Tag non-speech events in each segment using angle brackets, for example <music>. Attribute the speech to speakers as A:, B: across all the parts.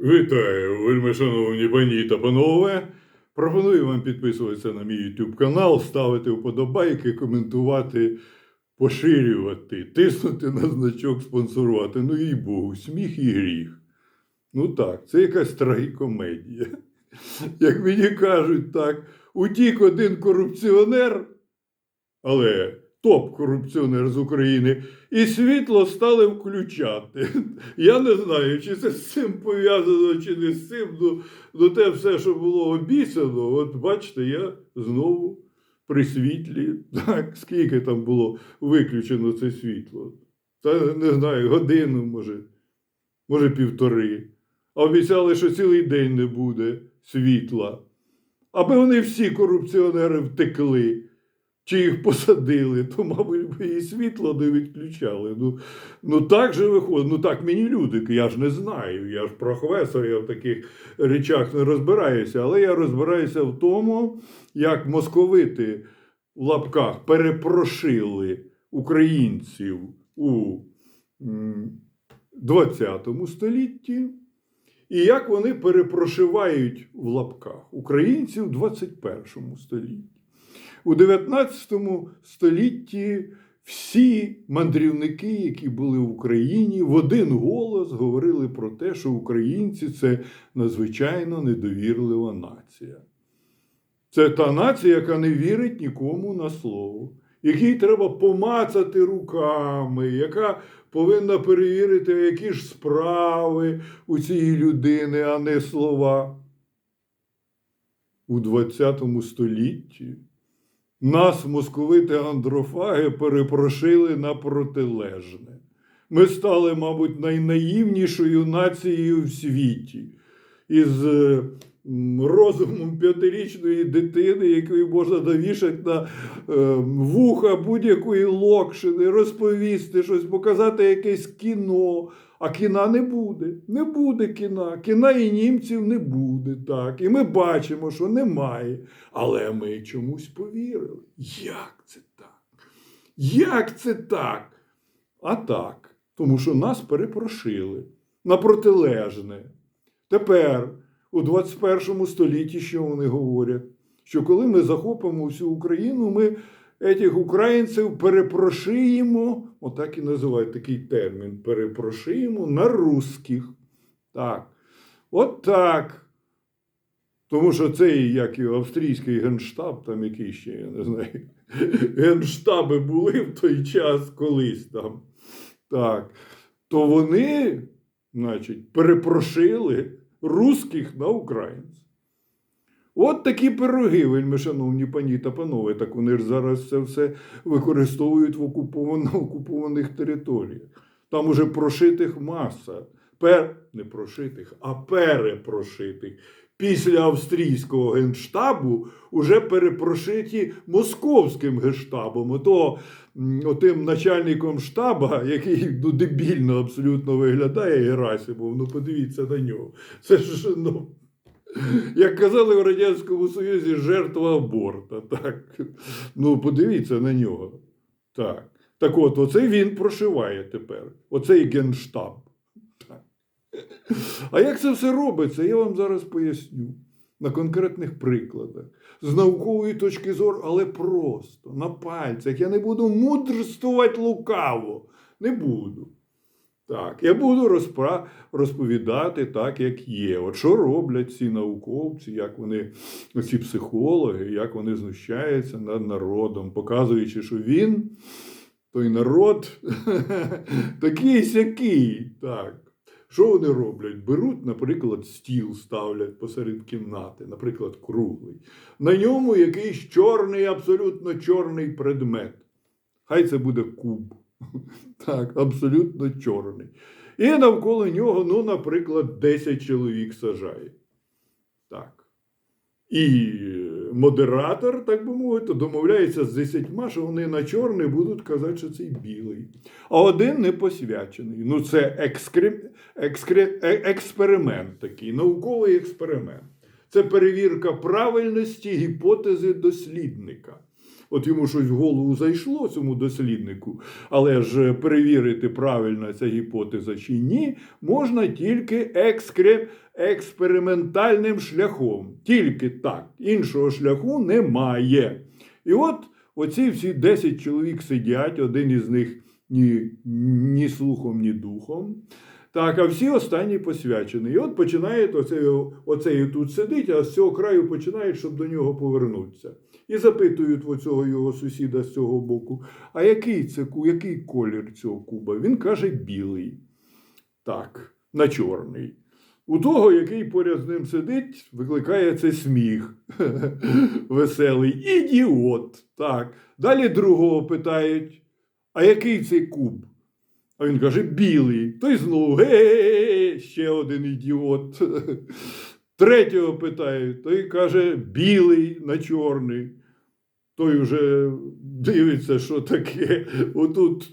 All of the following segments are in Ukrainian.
A: Вітаю, вельми шановні пані та панове. Пропоную вам підписуватися на мій YouTube канал, ставити вподобайки, коментувати, поширювати, тиснути на значок спонсорувати. Ну і Богу, сміх і гріх. Ну так, це якась трагікомедія. Як мені кажуть, так, утік один корупціонер, але топ-корупціонер з України, і світло стали включати. Я не знаю, чи це з цим пов'язано, чи не з цим. Ну, ну те все, що було обіцяно, от бачите, я знову при світлі. <laughs> Так, скільки там було виключено це світло? Та не знаю, годину, може, може, півтори. Обіцяли, що цілий день не буде світла. Аби вони всі корупціонери втекли. Чи їх посадили, то, мабуть, і світло не відключали. Ну, ну так же виходить. Ну так мені люди, я ж не знаю. Я ж професор, я в таких речах не розбираюся, але я розбираюся в тому, як московити в лапках перепрошили українців у 20 столітті, і як вони перепрошивають в лапках українців в 21 столітті. У 19 столітті всі мандрівники, які були в Україні, в один голос говорили про те, що українці це надзвичайно недовірлива нація. Це та нація, яка не вірить нікому на слово, якій треба помацати руками, яка повинна перевірити, які ж справи у цієї людини, а не слова. У 20 столітті нас, московити андрофаги, перепрошили на протилежне. Ми стали, мабуть, найнаївнішою нацією в світі. Із е, розумом п'ятирічної дитини, якої можна навішати на е, вуха будь-якої локшини, розповісти щось, показати якесь кіно. А кіна не буде. Не буде кіна. Кіна і німців не буде. так. І ми бачимо, що немає. Але ми чомусь повірили. Як це так? Як це так? А так, тому що нас перепрошили на протилежне. Тепер, у 21 столітті, що вони говорять? Що коли ми захопимо всю Україну, ми етих українців перепрошуємо, отак і називають такий термін, перепрошуємо на русських. Так. От так. Тому що цей, як і австрійський генштаб, там який ще, я не знаю, <laughs> генштаби були в той час колись там. Так. То вони, значить, перепрошили русських на українців. От такі пироги, вельми шановні пані та панове. Так вони ж зараз це все використовують в <laughs> окупованих територіях. Там уже прошитих маса. Пер... Не прошитих, а перепрошитих. Після австрійського генштабу уже перепрошиті московським генштабом. Ото м, отим начальником штаба, <laughs> який ну, дебільно абсолютно виглядає, Герасимов, ну подивіться на нього. Це ж ну. Як казали в Радянському Союзі, жертва аборта. Так. Ну, подивіться на нього. Так. Так от, оце він прошиває тепер. Оцей генштаб. Так. А як це все робиться, я вам зараз поясню на конкретних прикладах. З наукової точки зору, але просто, на пальцях. Я не буду мудрствувати лукаво. Не буду. Так, я буду розпра... розповідати так, як є. От що роблять ці науковці, як вони, ці психологи, як вони знущаються над народом, показуючи, що він, той народ, <laughs> такий сякий. Так. Що вони роблять? Беруть, наприклад, стіл ставлять посеред кімнати, наприклад, круглий. На ньому якийсь чорний, абсолютно чорний предмет. Хай це буде куб. <laughs> Так, абсолютно чорний. І навколо нього, ну, наприклад, 10 чоловік сажає. Так. І модератор, так би мовити, домовляється з 10, що вони на чорний будуть казати, що цей білий. А один не посвячений. Ну, це екскрем... екскре... е- експеримент такий, науковий експеримент. Це перевірка правильності гіпотези дослідника. От йому щось в голову зайшло цьому досліднику, але ж перевірити, правильна ця гіпотеза чи ні, можна тільки екскре... експериментальним шляхом. Тільки так. Іншого шляху немає. І от оці всі 10 чоловік сидять, один із них ні, ні слухом, ні духом. Так, а всі останні посвячені. І от починає оцей, оцей тут сидить, а з цього краю починають, щоб до нього повернутися. І запитують оцього його сусіда з цього боку: а який це який колір цього куба? Він каже білий. Так, на чорний. У того, який поряд з ним сидить, викликає це сміх. <laughs> Веселий. Ідіот. Так. Далі другого питають: а який це куб? А він каже, білий. Той знову ге, ще один ідіот. Третього питають, той каже, білий на чорний. Той вже дивиться, що таке. Отут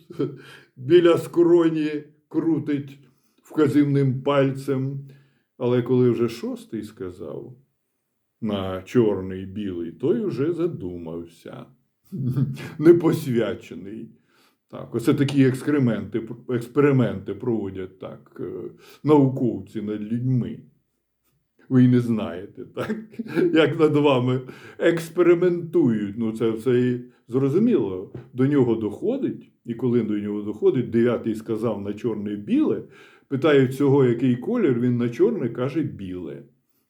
A: біля скроні крутить вказівним пальцем. Але коли вже шостий сказав на чорний білий, той вже задумався. Непосвячений. Так, оце такі експерименти, експерименти проводять так е, науковці над людьми. Ви не знаєте, так? <laughs> Як над вами експериментують. Ну, це все і зрозуміло. До нього доходить, і коли до нього доходить, дев'ятий сказав на чорне біле, питають цього, який колір, він на чорне каже біле.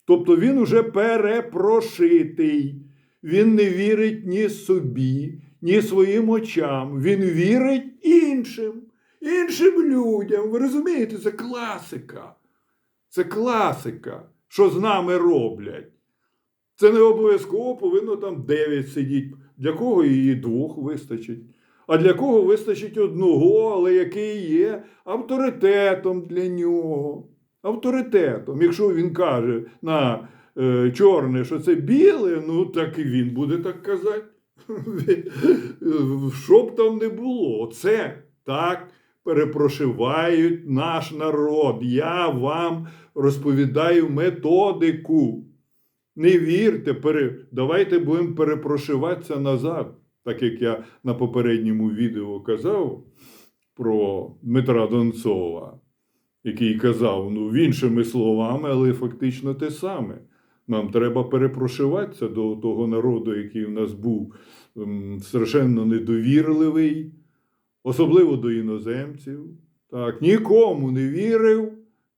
A: Тобто він уже перепрошитий. Він не вірить ні собі, ні своїм очам. Він вірить іншим, іншим людям. Ви розумієте, це класика. Це класика, що з нами роблять. Це не обов'язково повинно там 9 сидіти. Для кого її двох вистачить? А для кого вистачить одного, але який є авторитетом для нього. Авторитетом. Якщо він каже на е, чорне, що це біле, ну так і він буде так казати. <laughs> Що б там не було, це так перепрошивають наш народ. Я вам розповідаю методику. Не вірте, пере... давайте будемо перепрошиватися назад. Так як я на попередньому відео казав про Дмитра Донцова, який казав, ну, іншими словами, але фактично те саме. Нам треба перепрошиватися до того народу, який в нас був ем, страшенно недовірливий, особливо до іноземців. Так, нікому не вірив.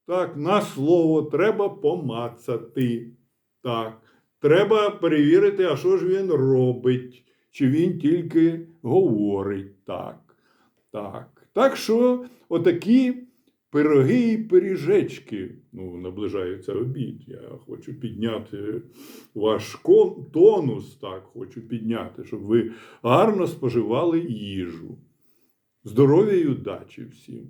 A: Так, на слово треба помацати. Так, треба перевірити, а що ж він робить, чи він тільки говорить так. Так. Так що отакі пироги і пиріжечки. Ну, наближається обід. Я хочу підняти ваш тонус, так, хочу підняти, щоб ви гарно споживали їжу. Здоров'я і удачі всім!